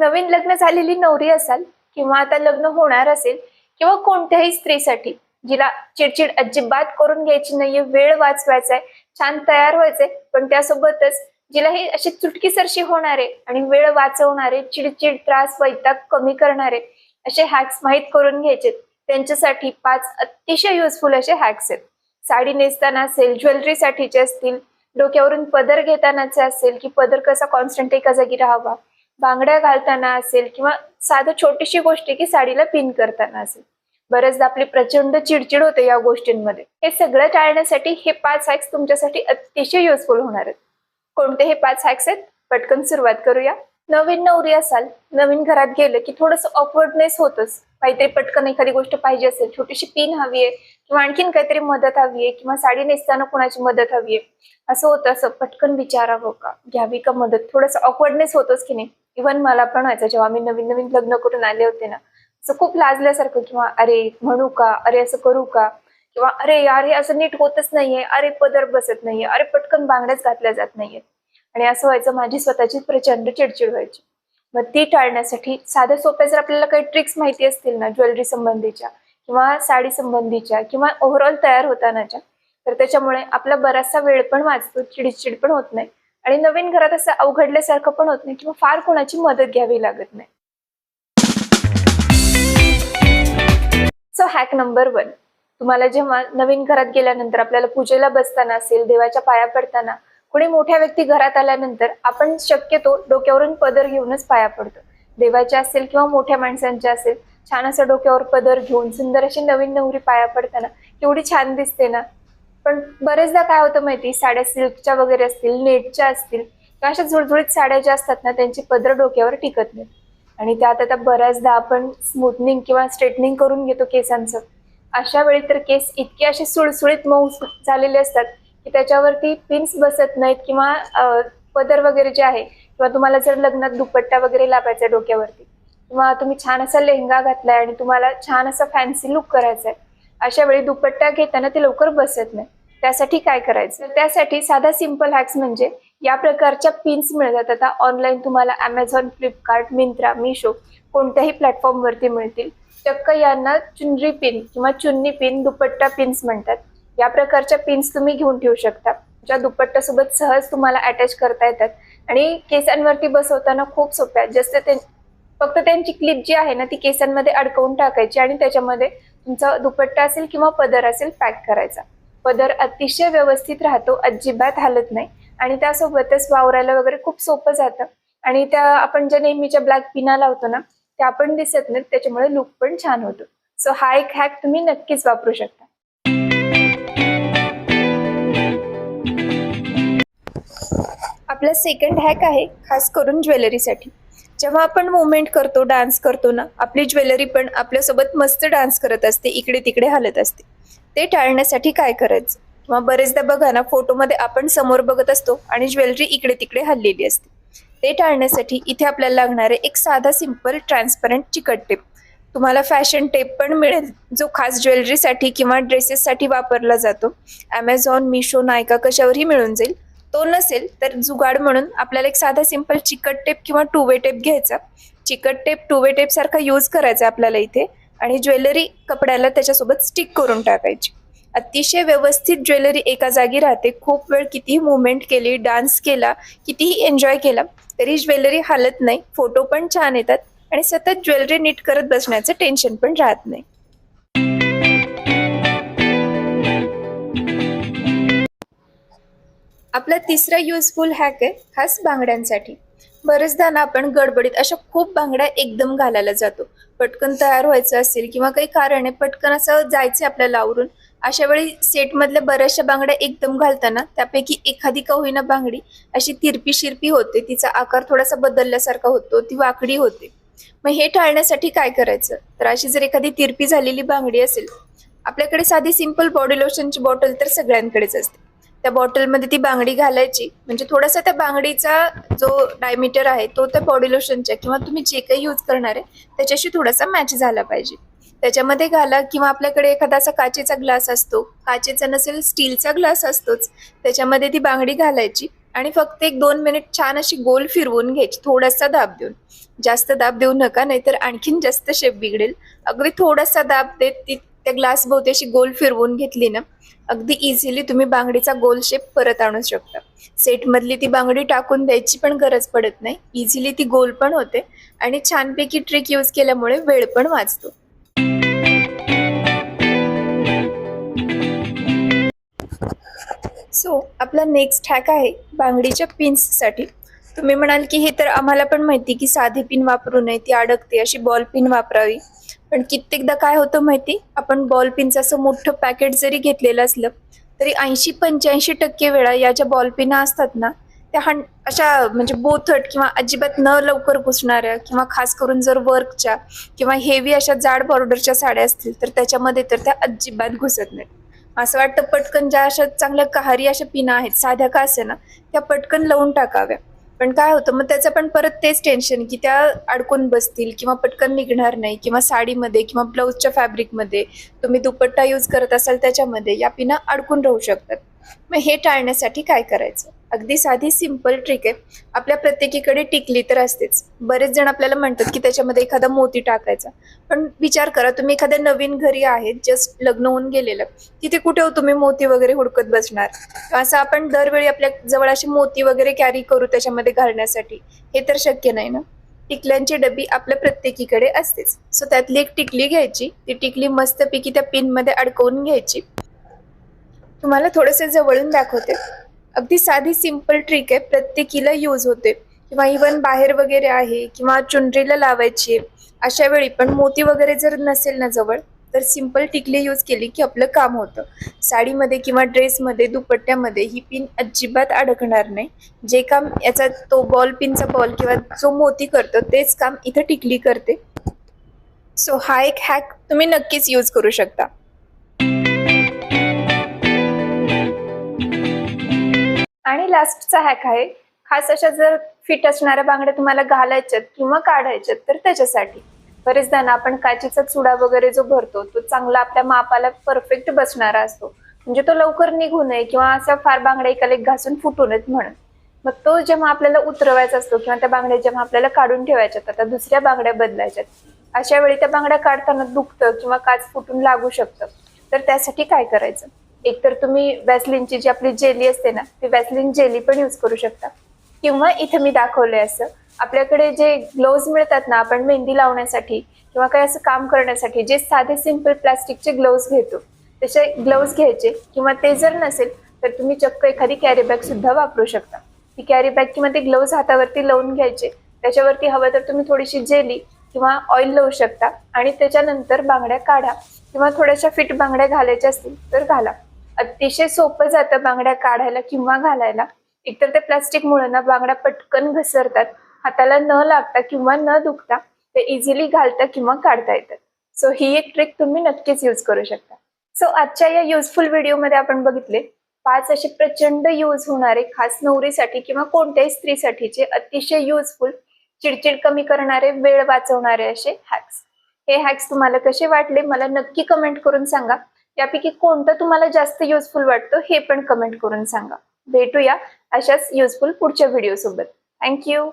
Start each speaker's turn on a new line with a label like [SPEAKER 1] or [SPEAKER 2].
[SPEAKER 1] नवीन लग्न झालेली नवरी असाल किंवा आता लग्न होणार असेल किंवा कोणत्याही स्त्रीसाठी जिला चिडचिड अजिबात करून घ्यायची नाहीये वेळ वाचवायचा आहे छान तयार व्हायचंय पण त्यासोबतच जिला ही अशी चुटकीसरशी होणारे आणि वेळ वाचवणारे चिडचिड त्रास वैताग कमी करणारे असे हॅक्स माहीत करून घ्यायचे त्यांच्यासाठी पाच अतिशय युजफुल असे हॅक्स आहेत. साडी नेसताना असेल ज्वेलरीसाठीचे असतील डोक्यावरून पदर घेतानाचे असेल की पदर कसा कॉन्स्टंट एका जागी राहावा बांगड्या घालताना असेल किंवा साधं छोटीशी गोष्ट आहे की साडीला पिन करताना असेल. बरेचदा आपली प्रचंड चिडचिड होते या गोष्टींमध्ये. हे सगळं टाळण्यासाठी हे पाच हॅक्स तुमच्यासाठी अतिशय युजफुल होणार आहेत. कोणते हे पाच हॅक्स आहेत? पटकन सुरुवात करूया. नवीन नवरी असाल नवीन घरात गेलं की थोडस ऑकवर्डनेस होतच. काहीतरी पटकन एखादी गोष्ट पाहिजे असेल छोटीशी पिन हवी आहे किंवा आणखीन काहीतरी मदत हवी आहे किंवा साडी नेसताना कोणाची मदत हवी आहे असं होतं असं पटकन विचारावं का? घ्यावी का मदत? थोडस ऑकवर्डनेस होतोच की नाही. इव्हन मला पण व्हायचं जेव्हा मी नवीन नवीन लग्न करून आले होते ना असं खूप लाजल्यासारखं किंवा अरे म्हणू का? अरे असं करू का? किंवा अरे यार हे असं नीट होतच नाहीये. अरे पदर बसत नाहीये. अरे पटकन बांगड्याच घातल्या जात नाहीये आणि असं व्हायचं माझी स्वतःची प्रचंड चिडचिड व्हायची. मग ती टाळण्यासाठी साध्या सोप्या जर आपल्याला काही ट्रिक्स माहिती असतील ना ज्वेलरी संबंधीच्या किंवा साडी संबंधीच्या किंवा ओव्हरऑल तयार होतानाच्या तर त्याच्यामुळे आपला बराचसा वेळ पण वाचतो चिडचिड पण होत नाही आणि नवीन घरात असं अवघडल्यासारखं पण होत नाही किंवा फार कोणाची मदत घ्यावी लागत नाही. सो हॅक नंबर वन तुम्हाला जेव्हा नवीन घरात गेल्यानंतर आपल्याला पूजेला बसताना असेल देवाच्या पाया पडताना कोणी मोठ्या व्यक्ती घरात आल्यानंतर आपण शक्यतो डोक्यावरून पदर घेऊनच पाया पडतो. देवाच्या असेल किंवा मोठ्या माणसांच्या असेल छान असं डोक्यावर पदर घेऊन सुंदर अशी नवीन नवरी पाया पडताना केवढी छान दिसते ना? पण बरेचदा काय होतं माहिती साड्या सिल्कच्या वगैरे असतील नेटच्या असतील किंवा अशा झुळझुळीत साड्या ज्या असतात ना त्यांची पदर डोक्यावर टिकत नाही आणि त्यात आता बऱ्याचदा आपण स्मूथनिंग किंवा स्ट्रेटनिंग करून घेतो केसांचं. अशा वेळी तर केस इतके असे सुळसुळीत मऊ झालेले असतात की त्याच्यावरती पिन्स बसत नाहीत किंवा पदर वगैरे जे आहे किंवा तुम्हाला जर लग्नात दुपट्टा वगैरे लावायचा आहे डोक्यावरती किंवा तुम्ही छान असा लेहंगा घातलाय आणि तुम्हाला छान असा फॅन्सी लुक करायचा आहे अशा वेळी दुपट्टा घेताना ते लवकर बसत नाही. त्यासाठी काय करायचं? त्यासाठी साधा सिंपल हॅक्स म्हणजे या प्रकारच्या पिन्स मिळतात. आता ऑनलाईन तुम्हाला अमेझॉन फ्लिपकार्ट मिंत्रा मिशो कोणत्याही प्लॅटफॉर्मवरती मिळतील. चक्क यांना चुनरी पिन किंवा चुन्नी पिन दुपट्टा पिन्स म्हणतात. या प्रकारच्या पिन्स तुम्ही घेऊन ठेवू शकता. ज्या दुपट्ट्यासोबत सहज तुम्हाला अटॅच करता येतात. आणि केसांवरती बसवताना खूप सोप्या आहेत. जसं ते फक्त त्यांची क्लिप जी आहे ना ती केसांमध्ये अडकवून टाकायची आणि त्याच्यामध्ये तुमचा दुपट्टा असेल किंवा पदर असेल पॅक करायचा. पदर अतिशय व्यवस्थित राहतो अजिबात हालत नाही. आणि त्यासोबतच वावरायला वगैरे खूप सोपं जातं. आणि त्या आपण ज्या नेहमीच्या ब्लॅक पिना लावतो ना त्या पण दिसत नाहीत. त्याच्यामुळे लुक पण छान होतो. सो हा एक हॅक तुम्ही नक्कीच वापरू शकता. आपला सेकंड हॅक आहे खास करून ज्वेलरीसाठी. जेव्हा आपण मुवमेंट करतो डान्स करतो ना आपली ज्वेलरी पण आपल्यासोबत मस्त डान्स करत असते इकडे तिकडे हलत असते. ते टाळण्यासाठी काय करायचं? किंवा बरेचदा बघा ना फोटोमध्ये आपण समोर बघत असतो आणि ज्वेलरी इकडे तिकडे हललेली असते. ते टाळण्यासाठी इथे आपल्याला लागणारे एक साधा सिंपल ट्रान्सपरंट चिकट टेप. तुम्हाला फॅशन टेप पण मिळेल जो खास ज्वेलरीसाठी किंवा ड्रेसेससाठी वापरला जातो. ॲमेझॉन मिशो नायका कशावरही मिळून जाईल. तो नसेल तर जुगाड म्हणून आपल्याला एक साधा सिंपल चिकट टेप किंवा टू वे टेप घ्यायचा. चिकट टेप टू वे टेप सारखा यूज करायचा आपल्याला इथे. आणि ज्वेलरी कपड्याला त्याच्यासोबत स्टिक करून टाकायची. अतिशय व्यवस्थित ज्वेलरी एका जागी राहते. खूप वेळ कितीही मुवमेंट केली डान्स केला कितीही एन्जॉय केला तरी ज्वेलरी हालत नाही. फोटो पण छान येतात. आणि सतत ज्वेलरी नीट करत बसण्याचं टेन्शन पण राहत नाही. आपला तिसरा युजफुल हॅक आहे खास बांगड्यांसाठी. बरेचदा ना आपण गडबडीत अशा खूप बांगड्या एकदम घालायला जातो. पटकन तयार व्हायचं असेल किंवा काही कारण आहे पटकन असं जायचं आपल्याला आवरून. अशा वेळी सेटमधल्या बऱ्याचशा बांगड्या एकदम घालताना त्यापैकी एखादी का होईना बांगडी अशी तिरपी शिरपी होते. तिचा आकार थोडासा बदलल्यासारखा होतो ती वाकडी होते. मग हे टाळण्यासाठी काय करायचं? तर अशी जर एखादी तिरपी झालेली बांगडी असेल आपल्याकडे साधी सिंपल बॉडी लोशनची बॉटल तर सगळ्यांकडेच असते. त्या बॉटलमध्ये ती बांगडी घालायची. म्हणजे थोडासा त्या बांगडीचा जो डायमीटर आहे तो त्या बॉडी लोशनच्या किंवा तुम्ही जे काही यूज करणार आहे त्याच्याशी थोडासा मॅच झाला पाहिजे. त्याच्यामध्ये घाला किंवा आपल्याकडे एखादा असा काचेचा ग्लास असतो. काचेचा नसेल स्टीलचा ग्लास असतोच. त्याच्यामध्ये ती बांगडी घालायची आणि फक्त एक दोन मिनिट छान अशी गोल फिरवून घ्यायची. थोडासा दाब देऊन. जास्त दाब देऊ नका नाहीतर आणखीन जास्त शेप बिघडेल. अगदी थोडासा दाब देत ती त्या ग्लास भोवती अशी गोल फिरवून घेतली ना अगदी इझिली तुम्ही बांगडीचा गोल शेप परत आणू शकता. सेटमधली ती बांगडी टाकून द्यायची पण गरज पडत नाही. इझिली ती गोल पण होते आणि छानपैकी ट्रिक यूज केल्यामुळे वेळ पण वाचतो. सो आपला नेक्स्ट हॅक आहे बांगडीच्या पिन्ससाठी तुम्ही म्हणाल की हे तर आम्हाला पण माहिती की साधी पिन वापरू नये ती अडकते अशी बॉल पिन वापरावी. पण कित्येकदा काय होतं माहिती? आपण बॉल पिनचं असं मोठं पॅकेट जरी घेतलेलं असलं तरी ऐंशी पंच्याऐंशी टक्के वेळा या ज्या बॉल पिना असतात ना त्या हं अशा म्हणजे बोथट किंवा अजिबात न लवकर पुसणाऱ्या किंवा खास करून जर वर्कच्या किंवा हेवी अशा जाड बॉर्डरच्या साड्या असतील तर त्याच्यामध्ये तर त्या अजिबात घुसत नाहीत. असं वाटतं पटकन ज्या अशा चांगल्या कहारी अशा पिना आहेत साध्या का असे ना त्या पटकन लावून टाकाव्या. पण काय होतं मग त्याचं पण परत तेच टेन्शन की त्या अडकून बसतील किंवा पटकन निघणार नाही किंवा साडीमध्ये किंवा ब्लाऊजच्या फॅब्रिकमध्ये तुम्ही दुपट्टा यूज करत असाल त्याच्यामध्ये या पिना अडकून राहू शकतात. मग हे टाळण्यासाठी काय करायचं? अगदी साधी सिंपल ट्रिक आहे. आपल्या प्रत्येकीकडे टिकली तर असतेच. बरेच जण आपल्याला म्हणतात की त्याच्यामध्ये एखादा मोती टाकायचा. पण विचार करा तुम्ही एखाद्या नवीन घरी आहेत जस्ट लग्न होऊन गेलेलं तिथे कुठे हो तुम्ही मोती वगैरे हुडकत बसणार? असं आपण दरवेळी आपल्या जवळ अशी मोती वगैरे कॅरी करू त्याच्यामध्ये घालण्यासाठी हे तर शक्य नाही ना? टिकल्यांची डबी आपल्या प्रत्येकीकडे असतेच. सो त्यातली एक टिकली घ्यायची. ती टिकली मस्तपैकी त्या पिनमध्ये अडकवून घ्यायची. तुम्हाला थोडेसे जवळून दाखवते. अगदी साधी सिंपल ट्रिक आहे. प्रत्येकीला यूज होते. किंवा इवन बाहेर वगैरे आहे किंवा चुनरीला लावायची आहे अशा वेळी पण मोती वगैरे जर नसेल ना जवळ तर सिंपल टिकली यूज केली की आपलं काम होतं. साडीमध्ये किंवा ड्रेसमध्ये दुपट्ट्यामध्ये ही पिन अजिबात अडकणार नाही. जे काम याचा तो बॉल पिनचा बॉल किंवा जो मोती करतो तेच काम इथं टिकली करते. सो हा एक हॅक तुम्ही नक्कीच यूज करू शकता. आणि लास्टचा हॅक आहे. खास अशा जर फिट असणाऱ्या बांगड्या तुम्हाला घालायच्यात किंवा काढायच्यात तर त्याच्यासाठी. बरेचदा ना आपण काचेचा चुडा वगैरे जो भरतो तो चांगला आपल्या मापाला परफेक्ट बसणारा असतो. म्हणजे तो लवकर निघू नये किंवा असा फार बांगड्या एकाला एक घासून फुटू नयेत म्हणून. मग तो जेव्हा आपल्याला उतरवायचा असतो किंवा त्या बांगड्या जेव्हा आपल्याला काढून ठेवायच्यात आता दुसऱ्या बांगड्या बदलायच्यात. अशा वेळी त्या बांगड्या काढताना दुखतं किंवा काच फुटून लागू शकतं. तर त्यासाठी काय करायचं? एकतर तुम्ही वॅसलिनची जी आपली जेली असते ना ती वॅसलिन जेली पण यूज करू शकता. किंवा इथे मी दाखवले असं आपल्याकडे जे ग्लोव्ज मिळतात ना आपण मेहंदी लावण्यासाठी किंवा काही असं काम करण्यासाठी जे साधे सिंपल प्लास्टिकचे ग्लोव्ज घेतो तसे ग्लोव्ज घ्यायचे. किंवा ते जर नसेल तर तुम्ही चक्क एखादी कॅरी बॅग सुद्धा वापरू शकता. ती कॅरी बॅग किंवा ते ग्लोव्ज हातावरती लावून घ्यायचे. त्याच्यावरती हवं तर तुम्ही थोडीशी जेली किंवा ऑइल लावू शकता. आणि त्याच्यानंतर बांगड्या काढा किंवा थोड्याशा फिट बांगड्या घालायच्या असतील तर घाला. अतिशय सोपं जातं बांगड्या काढायला किंवा घालायला. एकतर ते प्लास्टिकमुळे ना बांगड्या पटकन घसरतात हाताला न लागता किंवा न दुखता ते इझिली घालता किंवा काढता येतात. सो ही एक ट्रिक तुम्ही नक्कीच यूज करू शकता. सो आजच्या या युजफुल व्हिडिओमध्ये आपण बघितले पाच असे प्रचंड यूज होणारे खास नवरीसाठी किंवा कोणत्याही स्त्रीसाठीचे अतिशय युजफुल चिडचिड कमी करणारे वेळ वाचवणारे असे हॅक्स हे हॅक्स तुम्हाला कसे वाटले मला नक्की कमेंट करून सांगा. त्यापैकी कोणतं तुम्हाला जास्त युजफुल वाटतं हे पण कमेंट करून सांगा. भेटूया अशाच युजफुल पुढच्या व्हिडिओसोबत थँक्यू